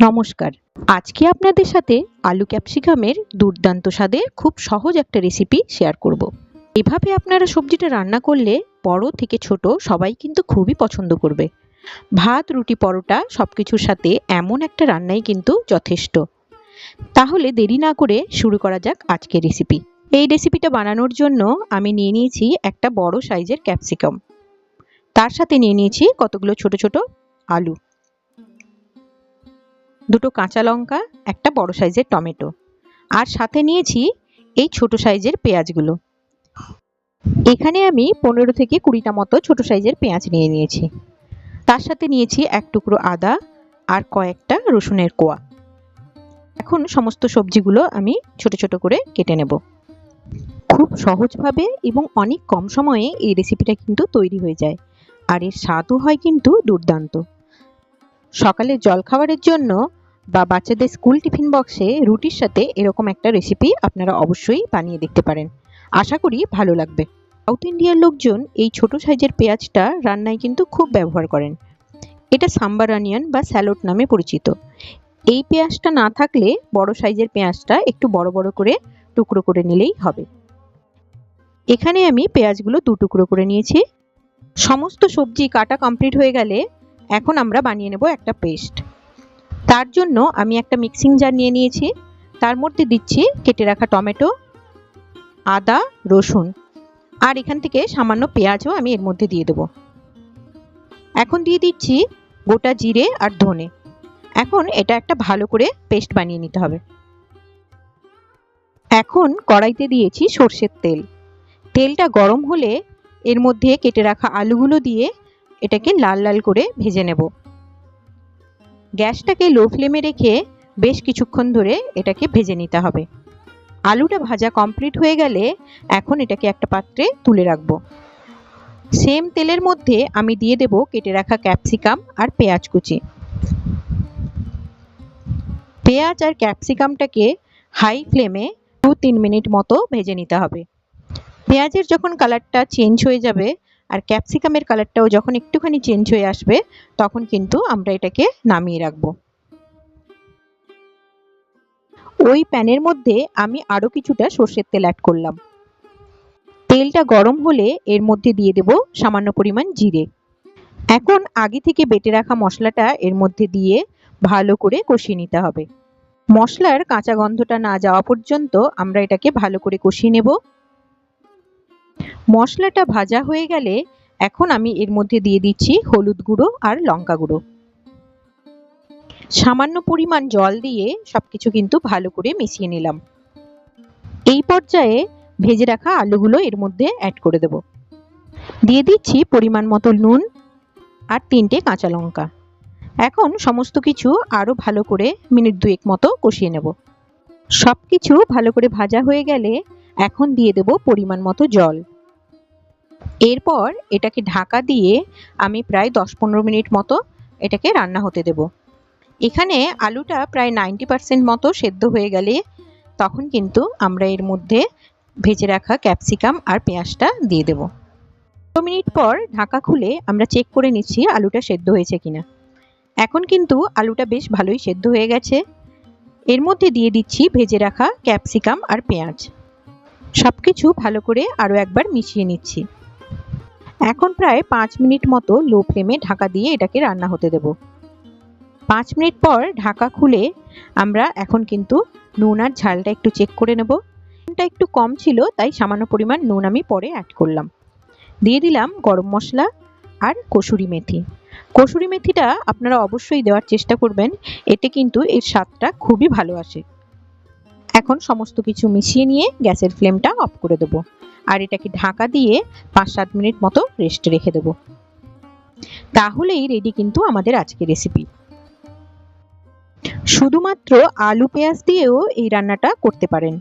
নমস্কার। আজকে আপনাদের সাথে আলু ক্যাপসিকামের দুর্দান্ত স্বাদের খুব সহজ একটা রেসিপি শেয়ার করব। এভাবে আপনারা সবজিটা রান্না করলে বড় থেকে ছোট সবাই কিন্তু খুবই পছন্দ করবে। ভাত, রুটি, পরোটা সব কিছুর সাথে এমন একটা রান্নাই কিন্তু যথেষ্ট। তাহলে দেরি না করে শুরু করা যাক আজকের রেসিপি এই রেসিপিটা বানানোর জন্য আমি নিয়ে নিয়েছি একটা বড় সাইজের ক্যাপসিকাম। তার সাথে নিয়ে নিয়েছি কতগুলো ছোট ছোট আলু। দুটো কাঁচা লঙ্কা, একটা বড় সাইজের টমেটো। আর সাথে নিয়েছি এই ছোট সাইজের পেঁয়াজগুলো। এখানে আমি পনেরো থেকে কুড়িটা মতো ছোট সাইজের পেঁয়াজ নিয়ে নিয়েছি। তার সাথে নিয়েছি এক টুকরো আদা আর কয়েকটা রসুনের কোয়া। এখন সমস্ত সবজিগুলো আমি ছোট ছোট করে কেটে নেব। খুব সহজভাবে এবং অনেক কম সময়ে এই রেসিপিটা কিন্তু তৈরি হয়ে যায়। আর এর স্বাদও হয় কিন্তু দুর্দান্ত। সকালে জলখাবারের জন্য বা বাচ্চাদের স্কুল টিফিন বক্সে রুটির সাথে এরকম একটা রেসিপি আপনারা অবশ্যই বানিয়ে দেখতে পারেন। আশা করি ভালো লাগবে। সাউথ ইন্ডিয়ার লোকজন এই ছোট সাইজের পেঁয়াজটা রান্নায় কিন্তু খুব ব্যবহার করেন। এটা সাম্বার অনিয়ন বা স্যালোড নামে পরিচিত। এই পেঁয়াজটা না থাকলে বড় সাইজের পেঁয়াজটা একটু বড় বড় করে টুকরো করে নিলেই হবে। এখানে আমি পেঁয়াজগুলো দু টুকরো করে নিয়েছি। সমস্ত সবজি কাটা কমপ্লিট হয়ে গেলে এখন আমরা বানিয়ে নেব একটা পেস্ট তার জন্য আমি একটা মিক্সিং জার নিয়ে নিয়েছি। তার মধ্যে দিচ্ছি কেটে রাখা টমেটো, আদা, রসুন। আর এখান থেকে সামান্য পেঁয়াজও আমি এর মধ্যে দিয়ে দেবো। এখন দিয়ে দিচ্ছি গোটা জিরে আর ধনে। এখন এটা একটা ভালো করে পেস্ট বানিয়ে নিতে হবে। এখন কড়াইতে দিয়েছি সর্ষের তেল। তেলটা গরম হলে এর মধ্যে কেটে রাখা আলুগুলো দিয়ে এটাকে লাল লাল করে ভেজে নেব। গ্যাসটাকে লো ফ্লেমে রেখে বেশ কিছুক্ষণ ধরে এটাকে ভেজে নিতে হবে। আলুটা ভাজা কমপ্লিট হয়ে গেলে এখন এটাকে একটা পাত্রে তুলে রাখব। সেম তেলের মধ্যে আমি দিয়ে দেব কেটে রাখা ক্যাপসিকাম আর পেঁয়াজ কুচি। পেঁয়াজ আর ক্যাপসিকামটাকে হাই ফ্লেমে দু তিন মিনিট মতো ভেজে নিতে হবে। পেঁয়াজের যখন কালারটা চেঞ্জ হয়ে যাবে আর ক্যাপসিকামের কালারটাও যখন একটুখানি চেঞ্জ হয়ে আসবে, তখন কিন্তু আমরা এটাকে নামিয়ে রাখব। ওই প্যানের মধ্যে আমি আরও কিছুটা সর্ষের তেল অ্যাড করলাম। তেলটা গরম হলে এর মধ্যে দিয়ে দেব সামান্য পরিমাণ জিরে। এখন আগে থেকে বেটে রাখা মশলাটা এর মধ্যে দিয়ে ভালো করে কষিয়ে নিতে হবে। মশলার কাঁচা গন্ধটা না যাওয়া পর্যন্ত আমরা এটাকে ভালো করে কষিয়ে নেব। মশলাটা ভাজা হয়ে গেলে এখন আমি এর মধ্যে দিয়ে দিচ্ছি হলুদ গুঁড়ো আর লঙ্কা গুঁড়ো। সামান্য পরিমাণ জল দিয়ে সবকিছু কিন্তু ভালো করে মিশিয়ে নিলাম। এই পর্যায়ে ভেজে রাখা আলুগুলো এর মধ্যে অ্যাড করে দেব। দিয়ে দিচ্ছি পরিমাণ মতো নুন আর তিনটে কাঁচা লঙ্কা। এখন সমস্ত কিছু আরও ভালো করে মিনিট দুয়েক মতো কষিয়ে নেব। সব কিছু ভালো করে ভাজা হয়ে গেলে এখন দিয়ে দেব পরিমাণ মতো জল। এরপর এটাকে ঢাকা দিয়ে আমি প্রায় দশ পনেরো মিনিট মতো এটাকে রান্না হতে দেব। এখানে আলুটা প্রায় নাইনটি পার্সেন্ট মতো সেদ্ধ হয়ে গেলে তখন কিন্তু আমরা এর মধ্যে ভেজে রাখা ক্যাপসিকাম আর পেঁয়াজটা দিয়ে দেব। দু মিনিট পর ঢাকা খুলে আমরা চেক করে নিচ্ছি আলুটা সেদ্ধ হয়েছে কিনা। এখন কিন্তু আলুটা বেশ ভালোই সেদ্ধ হয়ে গেছে। এর মধ্যে দিয়ে দিচ্ছি ভেজে রাখা ক্যাপসিকাম আর পেঁয়াজ। সব কিছু ভালো করে আরও একবার মিশিয়ে নিচ্ছি। এখন প্রায় পাঁচ মিনিট মতো লো ফ্লেমে ঢাকা দিয়ে এটাকে রান্না হতে দেব। পাঁচ মিনিট পর ঢাকা খুলে আমরা এখন কিন্তু নুন আর ঝালটা একটু চেক করে নেব। নুনটা একটু কম ছিল, তাই সামান্য পরিমাণ নুন আমি পরে অ্যাড করলাম। দিয়ে দিলাম গরম মশলা আর কসুরি মেথি। কসুরি মেথিটা আপনারা অবশ্যই দেওয়ার চেষ্টা করবেন, এতে কিন্তু এর স্বাদটা খুবই ভালো আসে। এখন সমস্ত কিছু মিশিয়ে নিয়ে গ্যাসের ফ্লেমটা অফ করে দেবো। আর এটাকে ঢাকা দিয়ে পাঁচ সাত মিনিট মতো রেস্ট রেখে দেবো। তাহলেই রেডি কিন্তু আমাদের আজকে রেসিপি শুধুমাত্র আলু পেঁয়াজ দিয়েও এই রান্নাটা করতে পারেন।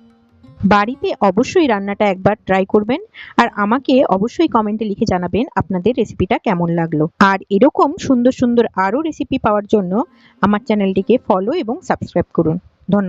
বাড়িতে অবশ্যই রান্নাটা একবার ট্রাই করবেন আর আমাকে অবশ্যই কমেন্টে লিখে জানাবেন আপনাদের রেসিপিটা কেমন লাগল। আর এরকম সুন্দর সুন্দর আরও রেসিপি পাওয়ার জন্য আমার চ্যানেলটিকে ফলো এবং সাবস্ক্রাইব করুন। ধন্যবাদ।